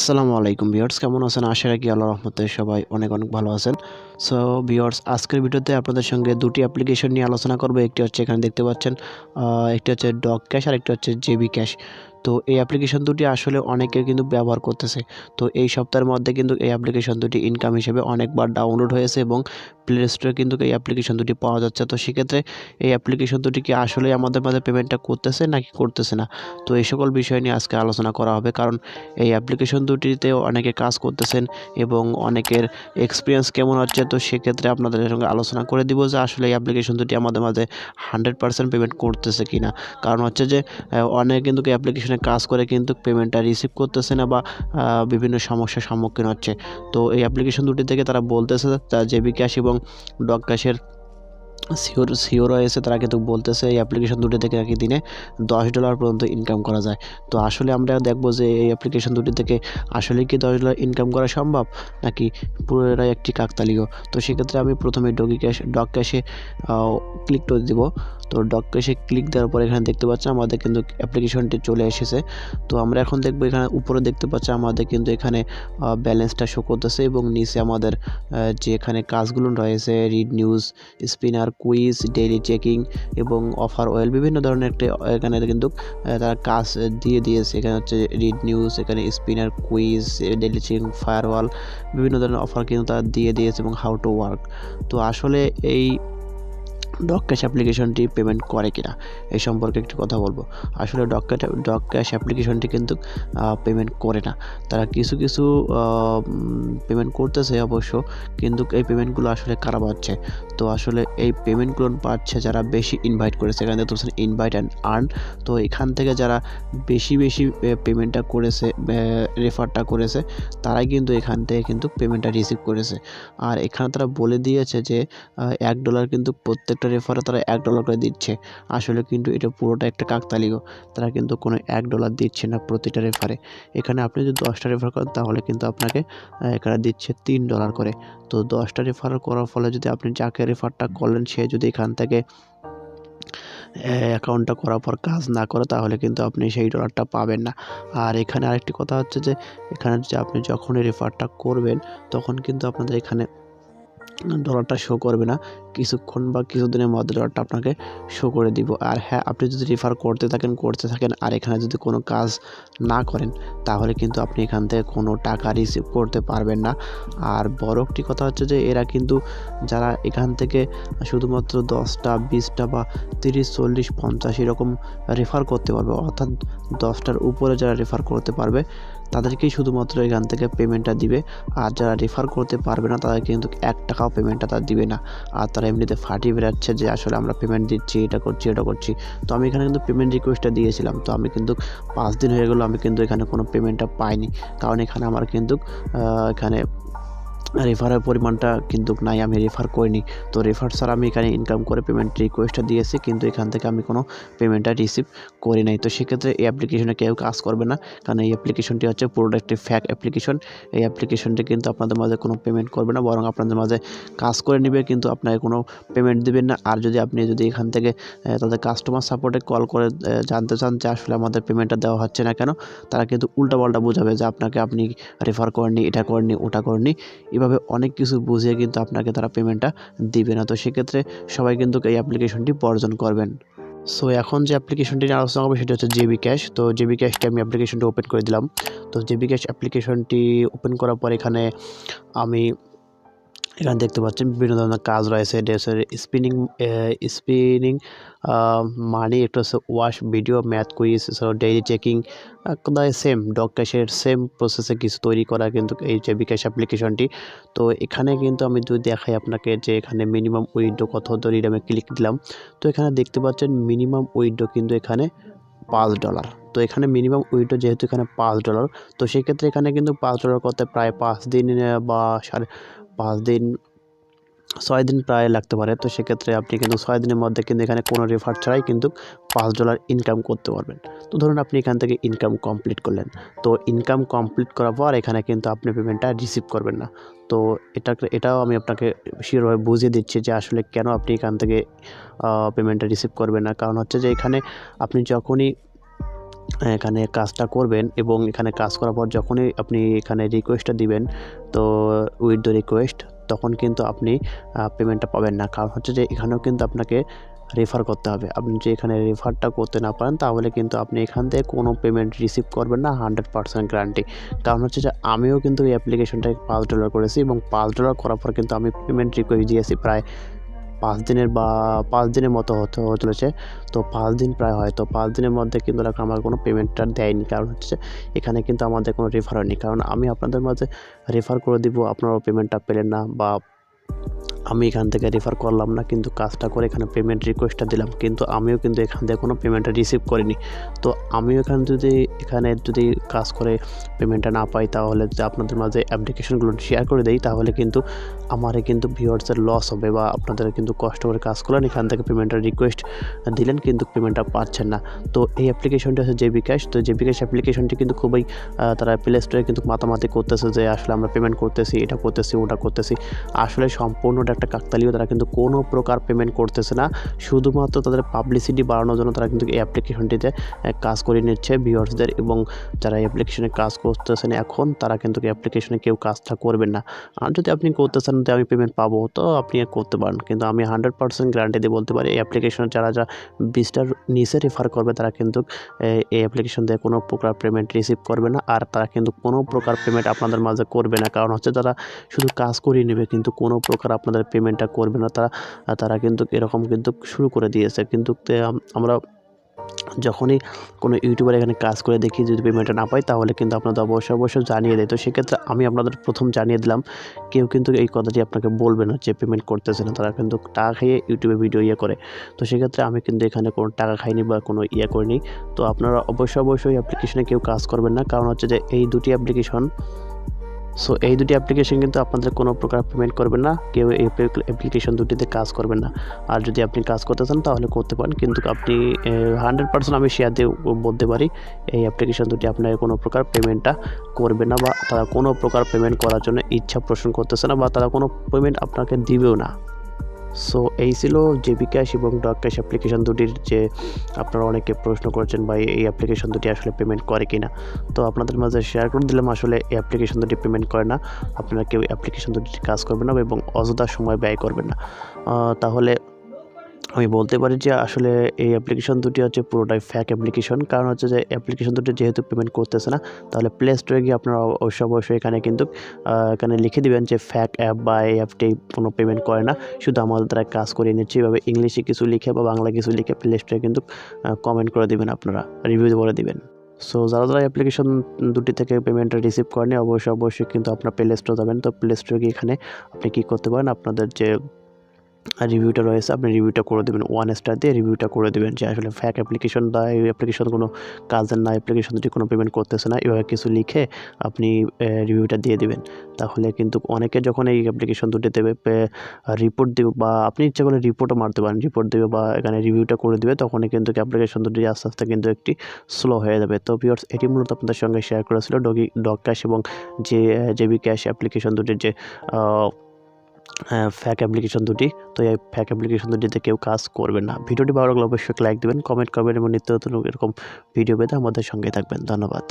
আসসালামু আলাইকুম ভিউয়ার্স, কেমন আছেন? আশা রাখি আল্লাহ রহমতে সবাই অনেক অনেক ভালো আছেন। সো ভিউয়ার্স, আজকের ভিডিওতে আপনাদের সঙ্গে দুটি অ্যাপ্লিকেশন নিয়ে আলোচনা করব। একটি হচ্ছে এখানে দেখতে পাচ্ছেন একটি হচ্ছে ডগ ক্যাশ আর একটি হচ্ছে জেবি ক্যাশ। তো এই অ্যাপ্লিকেশন দুটি আসলে অনেকে কিন্তু ব্যবহার করতেছে। তো এই সপ্তাহের মধ্যে কিন্তু এই অ্যাপ্লিকেশন দুটি ইনকাম হিসেবে অনেকবার ডাউনলোড হয়েছে এবং প্লে স্টোরে কিন্তু এই অ্যাপ্লিকেশন দুটি পাওয়া যাচ্ছে। তো সেক্ষেত্রে এই অ্যাপ্লিকেশন দুটি কি আসলে আমাদের মাঝে পেমেন্টটা করতেছে নাকি করতেছে না? তো এই সকল বিষয় নিয়ে আজকে আলোচনা করা হবে। কারণ এই অ্যাপ্লিকেশন দুটিতেও অনেকে কাজ করতেছেন এবং অনেকের এক্সপিরিয়েন্স কেমন হচ্ছে? তো সেক্ষেত্রে আপনাদের সঙ্গে আলোচনা করে দিব যে আসলে এই অ্যাপ্লিকেশন দুটি আমাদের মাঝে হান্ড্রেড পার্সেন্ট পেমেন্ট করতেছে কি না কারণ হচ্ছে যে অনেকে কিন্তু অ্যাপ্লিকেশনে কাজ করে কিন্তু পেমেন্টটা রিসিভ করতেছে না বা বিভিন্ন সমস্যার সম্মুখীন হচ্ছে। তো এই অ্যাপ্লিকেশন দুটি থেকে তারা বলতেছে যে বিকাশ এবং ডগ ক্যাশের সিওর সিও রয়েছে তারা কিন্তু বলতেছে এই অ্যাপ্লিকেশন দুটি থেকে নাকি দিনে দশ ডলার পর্যন্ত ইনকাম করা যায়। তো আসলে আমরা দেখব যে এই অ্যাপ্লিকেশন দুটি থেকে আসলে কি দশ ডলার ইনকাম করা সম্ভব, নাকি পুরোটাই একটি কাকতালীয়? তো সেক্ষেত্রে আমি প্রথমে ডগি ক্যাশ, ডগ ক্যাশে ক্লিক করে দিব। তো ডগ ক্যাশে ক্লিক দেওয়ার পর এখানে দেখতে পাচ্ছি আমাদের কিন্তু অ্যাপ্লিকেশনটি চলে এসেছে। তো আমরা এখন দেখব এখানে উপরে দেখতে পাচ্ছি আমাদের কিন্তু এখানে ব্যালেন্সটা শো করতেছে এবং নিচে আমাদের যে এখানে কাজগুলো রয়েছে read news spinner quiz, daily checking এবং অফার ওয়েল বিভিন্ন ধরনের একটা এখানে কিন্তু তারা কাজ দিয়ে দিয়েছে। এখানে হচ্ছে রিড নিউজ, এখানে spinner quiz, daily checking, firewall, বিভিন্ন ধরনের অফার কিন্তু তারা দিয়ে দিয়েছে এবং হাউ টু ওয়ার্ক। তো আসলে এই ডগ ক্যাশ অ্যাপ্লিকেশনটি পেমেন্ট করে কিনা, এই সম্পর্কে একটু কথা বলব। আসলে ক্যাশ ডগ ক্যাশ অ্যাপ্লিকেশনটি কিন্তু পেমেন্ট করে না। তারা কিছু কিছু পেমেন্ট করতেছে অবশ্য, কিন্তু এই পেমেন্টগুলো আসলে কারা পাচ্ছে? তো আসলে এই পেমেন্টগুলো পাচ্ছে যারা বেশি ইনভাইট করেছে এখানে দেখতে পাচ্ছেন ইনভাইট অ্যান্ড আর্ন তো এখান থেকে যারা বেশি বেশি পেমেন্টটা করেছে রেফারটা করেছে, তারাই কিন্তু এখান থেকে কিন্তু পেমেন্টটা রিসিভ করেছে। আর এখানে তারা বলে দিয়েছে যে এক ডলার কিন্তু প্রত্যেকটা রেফারে তারা এক ডলার করে দিচ্ছে। আসলে কিন্তু এটা পুরোটা একটা কাকতালীয়। তারা কিন্তু কোনো এক ডলার দিচ্ছে না প্রতিটা রেফারে এখানে আপনি যদি দশটা রেফার করেন, তাহলে কিন্তু আপনাকে এখানে দিচ্ছে তিন ডলার করে। তো দশটা রেফার করার ফলে যদি আপনি যাকে রেফারটা করলেন, সে যদি এখান থেকে অ্যাকাউন্টটা করার পর কাজ না করে, তাহলে কিন্তু আপনি সেই ডলারটা পাবেন না। আর এখানে আরেকটি কথা হচ্ছে যে, এখানে যে আপনি যখনই রেফারটা করবেন, তখন কিন্তু আপনাদের এখানে ডলারটা শো করবে না। কিছুক্ষণ বা কিছুদিনের মধ্যে ডলারটা আপনাকে শো করে দিব। আর হ্যাঁ আপনি যদি রেফার করতে থাকেন করতে থাকেন, আর এখানে যদি কোনো কাজ না করেন, তাহলে কিন্তু আপনি এখান থেকে কোনো টাকা রিসিভ করতে পারবেন না। আর বড় একটি কথা হচ্ছে যে, এরা কিন্তু যারা এখান থেকে শুধুমাত্র দশটা, বিশটা বা তিরিশ, চল্লিশ, পঞ্চাশ এরকম রেফার করতে পারবে, অর্থাৎ দশটার উপরে যারা রেফার করতে পারবে, তাদেরকেই শুধুমাত্র এখান থেকে পেমেন্টটা দিবে। আর যারা রেফার করতে পারবে না, তাদের কিন্তু এক টাকাও পেমেন্টটা তারা দিবে না। আর তারা এমনিতে ফাটিয়ে বেড়াচ্ছে যে আসলে আমরা পেমেন্ট দিচ্ছি, এটা করছি এটা করছি। তো আমি এখানে কিন্তু পেমেন্ট রিকোয়েস্টটা দিয়েছিলাম। তো আমি কিন্তু পাঁচ দিন হয়ে গেলো আমি কিন্তু এখানে কোনো পেমেন্টটা পাইনি। কারণ এখানে আমার কিন্তু এখানে রেফারের পরিমাণটা কিন্তু নাই, আমি রেফার করিনি। তো রেফার ছাড়া আমি এখানে ইনকাম করে পেমেন্ট রিকোয়েস্টটা দিয়েছি, কিন্তু এখান থেকে আমি কোনো পেমেন্টটা রিসিভ করি নাই। তো সেক্ষেত্রে এই অ্যাপ্লিকেশনে কেউ কাজ করবে না, কারণ এই অ্যাপ্লিকেশনটি হচ্ছে পুরোটা একটি ফ্যাক অ্যাপ্লিকেশন এই অ্যাপ্লিকেশনটি কিন্তু আপনাদের মাঝে কোনো পেমেন্ট করবে না, বরং আপনাদের মাঝে কাজ করে নেবে, কিন্তু আপনাকে কোনো পেমেন্ট দেবেন না। আর যদি আপনি যদি এখান থেকে তাদের কাস্টমার সাপোর্টে কল করে জানতে চান যে আসলে আমাদের পেমেন্টটা দেওয়া হচ্ছে না কেন, তারা কিন্তু উল্টাপাল্টা বোঝাবে যে আপনাকে আপনি রেফার করেননি, এটা করেননি, ওটা করেননি। এভাবে অনেক কিছু বুঝিয়ে কিন্তু আপনাকে তারা পেমেন্টটা দিবে না। তো সেক্ষেত্রে সবাই কিন্তু এই অ্যাপ্লিকেশনটি বর্জন করবেন। সো এখন যে অ্যাপ্লিকেশনটি নিয়ে আলোচনা করব সেটা হচ্ছে জেবি ক্যাশ তো জেবি ক্যাশটি আমি অ্যাপ্লিকেশনটি ওপেন করে দিলাম। তো জেবি ক্যাশ অ্যাপ্লিকেশনটি ওপেন করার পর এখানে আমি এখানে দেখতে পাচ্ছেন বিভিন্ন ধরনের কাজ রয়েছে। ডেসের স্পিনিং স্পিনিং মানি একটা হচ্ছে ওয়াশ ভিডিও ম্যাথ কুইজ এছাড়াও ডেইলি চেকিং কোথায় সেম ডগ ক্যাশের সেম প্রসেসে কিছু তৈরি করা কিন্তু এই জেবি ক্যাশ অ্যাপ্লিকেশনটি তো এখানে কিন্তু আমি যদি দেখাই আপনাকে যে এখানে মিনিমাম উইন্ডো কত ধরে আমি ক্লিক দিলাম। তো এখানে দেখতে পাচ্ছেন মিনিমাম উইন্ডো কিন্তু এখানে পাঁচ ডলার তো এখানে মিনিমাম উইন্ডো যেহেতু এখানে পাঁচ ডলার তো সেক্ষেত্রে এখানে কিন্তু পাঁচ ডলার করতে প্রায় পাঁচ দিন বা সাড়ে পাঁচ দিন, ছয় দিন প্রায় লাগতে পারে। তো সেক্ষেত্রে আপনি কিন্তু ছয় দিনের মধ্যে কিন্তু এখানে কোনো রেফার ছাড়াই কিন্তু পাঁচ ডলার ইনকাম করতে পারবেন। তো ধরুন আপনি এখান থেকে ইনকাম কমপ্লিট করলেন। তো ইনকাম কমপ্লিট করার পর এখানে কিন্তু আপনি পেমেন্টটা রিসিভ করবেন না। তো এটা এটাও আমি আপনাকে শিওরভাবে বুঝিয়ে দিচ্ছি যে আসলে কেন আপনি এখান থেকে পেমেন্টটা রিসিভ করবেন না। কারণ হচ্ছে যে এখানে আপনি যখনই এখানে কাজটা করবেন এবং এখানে কাজ করার পর যখনই আপনি এখানে রিকোয়েস্টটা দিবেন, তো উইথ দ্য রিকোয়েস্ট তখন কিন্তু আপনি পেমেন্টটা পাবেন না। কারণ হচ্ছে যে এখানেও কিন্তু আপনাকে রেফার করতে হবে। আপনি যে এখানে রেফারটা করতে না পারেন, তাহলে কিন্তু আপনি এখান থেকে কোনো পেমেন্ট রিসিভ করবেন না হান্ড্রেড পার্সেন্ট গ্যারান্টি কারণ হচ্ছে যে আমিও কিন্তু এই অ্যাপ্লিকেশনটাকে পাঁচ ডলার করেছি এবং পাঁচ ডলার করার পর কিন্তু আমি পেমেন্ট রিকোয়েস্ট দিয়েছি প্রায় পাঁচ দিনের বা পাঁচ দিনের মতো হতে চলেছে। তো পাঁচ দিন প্রায় হয়। তো পাঁচ দিনের মধ্যে কিন্তু দেখো আমার কোনো পেমেন্টটা দেয়নি। কারণ হচ্ছে এখানে কিন্তু আমাদের কোনো রেফার হয়নি। কারণ আমি আপনাদের মাঝে রেফার করে দিব, আপনারাও পেমেন্টটা পেলেন না বা আমি এখান থেকে রেফার করলাম না, কিন্তু কাজটা করে এখানে পেমেন্ট রিকোয়েস্টটা দিলাম, কিন্তু আমিও কিন্তু এখান থেকে কোনো পেমেন্টটা রিসিভ করিনি। তো আমিও এখানে যদি এখানে যদি কাজ করে পেমেন্টটা না পাই, তাহলে যদি আপনাদের মাঝে অ্যাপ্লিকেশনগুলো শেয়ার করে দেই, তাহলে কিন্তু আমারে কিন্তু ভিউয়ার্সের লস হবে বা আপনাদের কিন্তু কষ্ট করে কাজ করলেন, এখান থেকে পেমেন্টের রিকোয়েস্ট দিলেন, কিন্তু পেমেন্টটা পাচ্ছেন না। তো এই অ্যাপ্লিকেশনটি হচ্ছে জেবি ক্যাশ তো জেবি ক্যাশ অ্যাপ্লিকেশনটি কিন্তু খুবই তারা প্লে স্টোরে কিন্তু মাতামাতি করতেছে যে, আসলে আমরা পেমেন্ট করতেছি, এটা করতেছি, ওটা করতেছি। আসলে সম্পূর্ণটা একটা কাকতালীয় তারা কিন্তু কোনো প্রকার পেমেন্ট করতেছে না। শুধুমাত্র তাদের পাবলিসিটি বাড়ানোর জন্য তারা কিন্তু এই অ্যাপ্লিকেশনটিতে কাজ করে নিচ্ছে ভিউয়ার্সদের এবং যারা এই অ্যাপ্লিকেশনে কাজ করতেছেন এখন, তারা কিন্তু অ্যাপ্লিকেশনে কেউ কাজটা করবেন না। আর যদি আপনি করতেছেন যে আমি পেমেন্ট পাবো, তো আপনি করতে পারেন। কিন্তু আমি হান্ড্রেড পার্সেন্ট গ্যারান্টি দিয়ে বলতে পারি, এই অ্যাপ্লিকেশনে যারা যা বিশটার নিচে রেফার করবে, তারা কিন্তু এই অ্যাপ্লিকেশন দিয়ে কোনো প্রকার পেমেন্ট রিসিভ করবে না। আর তারা কিন্তু কোনো প্রকার পেমেন্ট আপনাদের মাঝে করবে না। কারণ হচ্ছে তারা শুধু কাজ করিয়ে নেবে, কিন্তু কোনো প্রকার আপনাদের পেমেন্টটা করবে না, তারা তারা কিন্তু এরকম কিন্তু শুরু করে দিয়েছে। কিন্তু আমরা যখনই কোনো ইউটিউবার এখানে কাজ করে দেখি যদি পেমেন্টটা না পাই, তাহলে কিন্তু আপনাদের অবশ্যই অবশ্যই জানিয়ে দেয়। তো সেক্ষেত্রে আমি আপনাদের প্রথম জানিয়ে দিলাম, কেউ কিন্তু এই কথাটি আপনাকে বলবে না যে পেমেন্ট করতেছে না, তারা কিন্তু টাকা খেয়ে ইউটিউবে ভিডিও ইয়ে করে। তো সেক্ষেত্রে আমি কিন্তু এখানে কোনো টাকা খাইনি বা কোনো ইয়ে করিনি। তো আপনারা অবশ্যই অবশ্যই অ্যাপ্লিকেশনে কেউ কাজ করবেন না। কারণ হচ্ছে যে এই দুটি অ্যাপ্লিকেশন সো এই দুটি অ্যাপ্লিকেশন কিন্তু আপনাদের কোনো প্রকার পেমেন্ট করবে না। কেউ এই অ্যাপ্লিকেশন দুটিতে কাজ করবেন না। আর যদি আপনি কাজ করতে চান, তাহলে করতে পারেন। কিন্তু আপনি হান্ড্রেড পার্সেন্ট আমি শেয়ার দিয়ে বলতে পারি, এই অ্যাপ্লিকেশন দুটি আপনাকে কোনো প্রকার পেমেন্টটা করবে না বা তারা কোনো প্রকার পেমেন্ট করার জন্য ইচ্ছা পোষণ করতেছে না বা তারা কোনো পেমেন্ট আপনাকে দিবেও না। সো এই ছিল জেবি ক্যাশ এবং ডক ক্যাশ অ্যাপ্লিকেশন দুটির যে আপনারা অনেকে প্রশ্ন করেছেন বা এই অ্যাপ্লিকেশন দুটি আসলে পেমেন্ট করে কি না তো আপনাদের মাঝে শেয়ার করে দিলাম, আসলে এই অ্যাপ্লিকেশন দুটি পেমেন্ট করে না। আপনারা কেউ অ্যাপ্লিকেশন দুটির কাজ করবে না এবং অযথা সময় ব্যয় করবেন না। তাহলে আমি বলতে পারি যে আসলে এই অ্যাপ্লিকেশন দুটি হচ্ছে পুরোটাই ফ্যাক অ্যাপ্লিকেশন কারণ হচ্ছে যে অ্যাপ্লিকেশন দুটি যেহেতু পেমেন্ট করতেছে না, তাহলে প্লে স্টোরে গিয়ে আপনারা অবশ্যই অবশ্যই এখানে কিন্তু এখানে লিখে দিবেন যে ফ্যাক অ্যাপ বা এই অ্যাপটি কোনো পেমেন্ট করে না। শুধু আমাদের দ্বারা কাজ করিয়ে নিচ্ছে। এভাবে ইংলিশে কিছু লিখে বা বাংলা কিছু লিখে প্লে স্টোরে কিন্তু কমেন্ট করে দিবেন আপনারা রিভিউ বলে দিবেন। সো যারা যারা অ্যাপ্লিকেশন দুটি থেকে পেমেন্টটা রিসিভ করেনি অবশ্যই অবশ্যই কিন্তু আপনার প্লে স্টোর যাবেন। তো প্লে স্টোরে গিয়ে এখানে আপনি কী করতে পারেন? আপনাদের যে রিভিউটা রয়েছে, আপনি রিভিউটা করে দেবেন ওয়ান স্টার দিয়ে রিভিউটা করে দেবেন যে আসলে ফ্যাক অ্যাপ্লিকেশন বা এই অ্যাপ্লিকেশন কোনো কাজের না অ্যাপ্লিকেশন যদি কোনো পেমেন্ট করতেছে না, এভাবে কিছু লিখে আপনি রিভিউটা দিয়ে দিবেন। তাহলে কিন্তু অনেকে যখন এই অ্যাপ্লিকেশন দুটি দেবে রিপোর্ট দেবে বা আপনি ইচ্ছা করলে রিপোর্টও মারতে পারেন রিপোর্ট দেবে বা এখানে রিভিউটা করে দেবে, তখনই কিন্তু অ্যাপ্লিকেশন দুটি আস্তে আস্তে কিন্তু একটি স্লো হয়ে যাবে। তো ভিউয়ার্স এটি মূলত আপনাদের সঙ্গে শেয়ার করেছিল ডগি ডগ ক্যাশ এবং যে জেবি ক্যাশ অ্যাপ্লিকেশন দুটির যে ফ্যাক অ্যাপ্লিকেশন দুটি। তো এই ফ্যাক অ্যাপ্লিকেশন দুটিতে কেউ কাজ করবে না। ভিডিওটি ভালো লাগলে অবশ্যই লাইক দেবেন কমেন্ট করবেন এবং নিত্য নতুন এরকম ভিডিও পেতে আমাদের সঙ্গে থাকবেন। ধন্যবাদ।